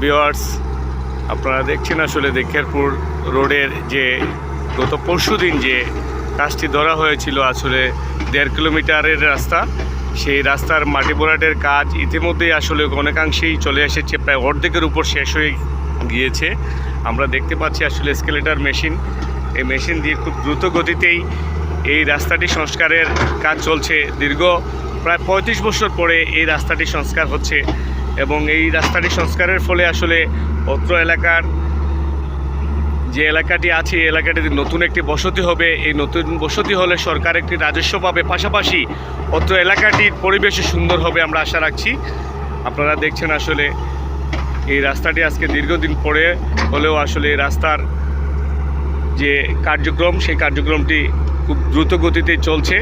Viewers আপনারা দেখছেন আসলে দেখিয়ারপুর রোডের যে গত পরশু দিন যে কাজটি ধরা হয়েছিল আসলে দেড় কিলোমিটারের রাস্তা, সেই রাস্তার মাটি বোরাটের কাজ ইতিমধ্যেই আসলে অনেকাংশেই চলে এসেছে, প্রায় অর্ধেকের উপর শেষ হয়ে গিয়েছে। আমরা দেখতে পাচ্ছি আসলে স্কেলেটার মেশিন, এই মেশিন দিয়ে খুব দ্রুত গতিতেই এই রাস্তাটি সংস্কারের কাজ চলছে। দীর্ঘ প্রায় পঁয়ত্রিশ বছর পরে এই রাস্তাটি সংস্কার হচ্ছে। এবং এই রাস্তাটি সংস্কারের ফলে আসলে অত্র এলাকার যে এলাকাটি আছে, এই এলাকাটিতে নতুন একটি বসতি হবে। এই নতুন বসতি হলে সরকার একটি রাজস্ব পাবে। পাশাপাশি অত্র এলাকাটির পরিবেশও সুন্দর হবে আমরা আশা রাখছি। আপনারা দেখছেন আসলে এই রাস্তাটি আজকে দীর্ঘদিন পরে হলেও আসলে এই রাস্তার যে কার্যক্রম, সেই কার্যক্রমটি খুব দ্রুত গতিতে চলছে।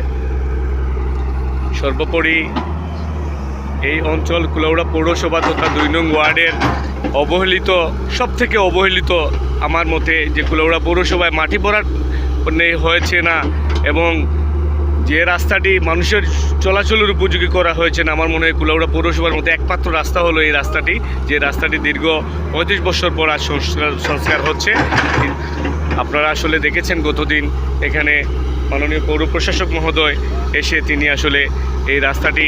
সর্বোপরি এই অঞ্চল কুলাউড়া পৌরসভা তথা দুই নং ওয়ার্ডের অবহেলিত সব থেকে অবহেলিত আমার মতে যে কুলাউড়া পৌরসভায় মাটি নেই, হয়েছে না এবং যে রাস্তাটি মানুষের চলাচলের উপযোগী করা হয়েছে না, আমার মনে হয় কুলাউড়া পৌরসভার মধ্যে একমাত্র রাস্তা হলো এই রাস্তাটি, যে রাস্তাটি দীর্ঘ পঁয়ত্রিশ বছর পর আজ সংস্কার সংস্কার হচ্ছে। আপনারা আসলে দেখেছেন গতদিন এখানে মাননীয় পৌর প্রশাসক মহোদয় এসে তিনি আসলে এই রাস্তাটি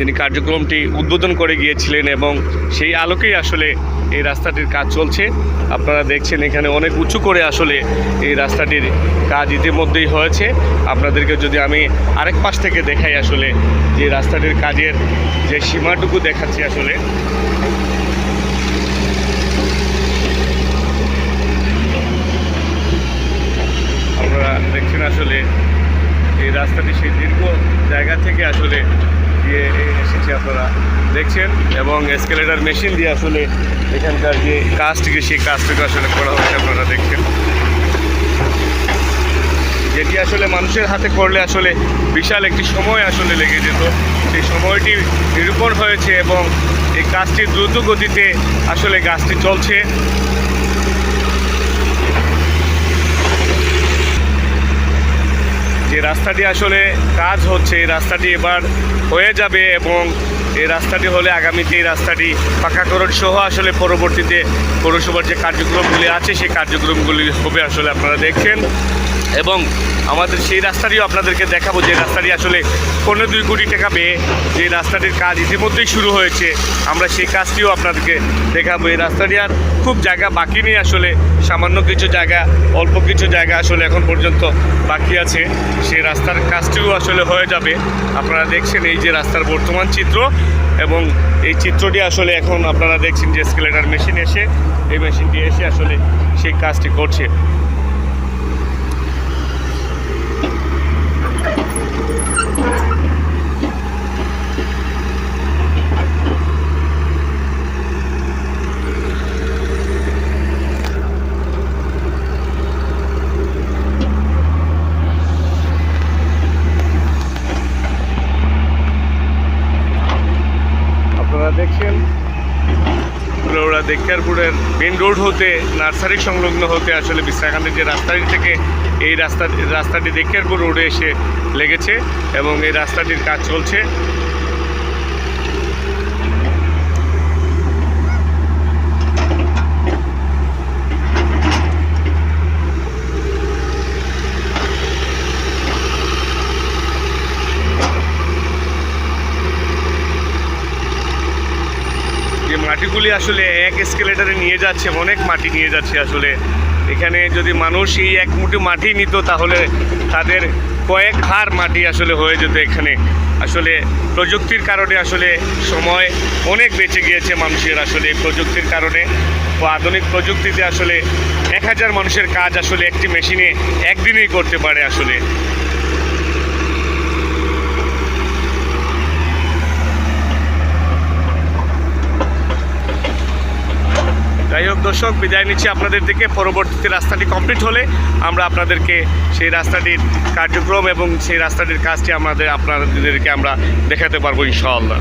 তিনি কার্যক্রমটি উদ্বোধন করে গিয়েছিলেন এবং সেই আলোকেই আসলে এই রাস্তাটির কাজ চলছে। আপনারা দেখছেন এখানে অনেক উঁচু করে আসলে এই রাস্তাটির কাজ ইতিমধ্যেই হয়েছে। আপনাদেরকে যদি আমি আরেক পাশ থেকে দেখাই আসলে যে রাস্তাটির কাজের যে সীমাটুকু দেখাচ্ছি আসলে। আপনারা দেখছেন আসলে এই রাস্তাটি সেই দীর্ঘ জায়গা থেকে আসলে দিয়ে এসেছে আপনারা দেখছেন, এবং এসকেলেটার মেশিন দিয়ে আসলে এখানকার যে কাজটিকে সেই কাজটিকে আসলে করা হচ্ছে আপনারা দেখছেন। যেটি আসলে মানুষের হাতে করলে আসলে বিশাল একটি সময় আসলে লেগে যেত। সেই সময়টি নিরূপণ হয়েছে এবং এই কাজটি দ্রুত গতিতে আসলে গাছটি চলছে। রাস্তাটি আসলে কাজ হচ্ছে, এই রাস্তাটি এবার হয়ে যাবে এবং এই রাস্তাটি হলে আগামীতে এই রাস্তাটি পাকাকরণ সহ আসলে পরবর্তীতে পৌরসভার যে কার্যক্রমগুলি আছে, সেই কার্যক্রমগুলি হবে আসলে আপনারা দেখছেন। এবং আমাদের সেই রাস্তাটিও আপনাদেরকে দেখাবো যে রাস্তাটি আসলে পনেরো দুই কোটি টাকা পেয়ে যে রাস্তাটির কাজ ইতিমধ্যেই শুরু হয়েছে। আমরা সেই কাজটিও আপনাদেরকে দেখাবো। এই রাস্তাটি আর খুব জায়গা বাকি নেই আসলে। সামান্য কিছু জায়গা, অল্প কিছু জায়গা আসলে এখন পর্যন্ত বাকি আছে। সেই রাস্তার কাজটিও আসলে হয়ে যাবে। আপনারা দেখছেন এই যে রাস্তার বর্তমান চিত্র এবং এই চিত্রটি আসলে এখন আপনারা দেখছেন যে স্কেলেটার মেশিন এসে, এই মেশিনটি এসে আসলে সেই কাজটি করছে আপনারা দেখছেন? ওরা দেখিয়ারপুরের মেন রোড হতে, নার্সারি সংলগ্ন হতে আসলে বিশ্রাকান্তের যে রাস্তাটি থেকে এই রাস্তা, রাস্তাটি দেখিয়ারপুর রোডে এসে লেগেছে এবং এই রাস্তাটির কাজ চলছে যে মাটিগুলি আসলে এক স্কেলেটারে নিয়ে যাচ্ছে, অনেক মাটি নিয়ে যাচ্ছে আসলে। এখানে যদি মানুষ এই এক মুঠি মাটি নিত, তাহলে তাদের কয়েক হার মাটি আসলে হয়ে যেত এখানে। আসলে প্রযুক্তির কারণে আসলে সময় অনেক বেঁচে গিয়েছে মানুষের আসলে প্রযুক্তির কারণে। ও আধুনিক প্রযুক্তিতে আসলে এক হাজার মানুষের কাজ আসলে একটি মেশিনে একদিনেই করতে পারে আসলে। দর্শক, বিদায় নিচ্ছি আপনাদের থেকে পরবর্তীতে রাস্তাটি কমপ্লিট হলে আমরা আপনাদেরকে সেই রাস্তাটির কার্যক্রম এবং সেই রাস্তাটির কাজটি আমাদের আপনাদেরকে আমরা দেখাতে পারব ইনশাআল্লাহ।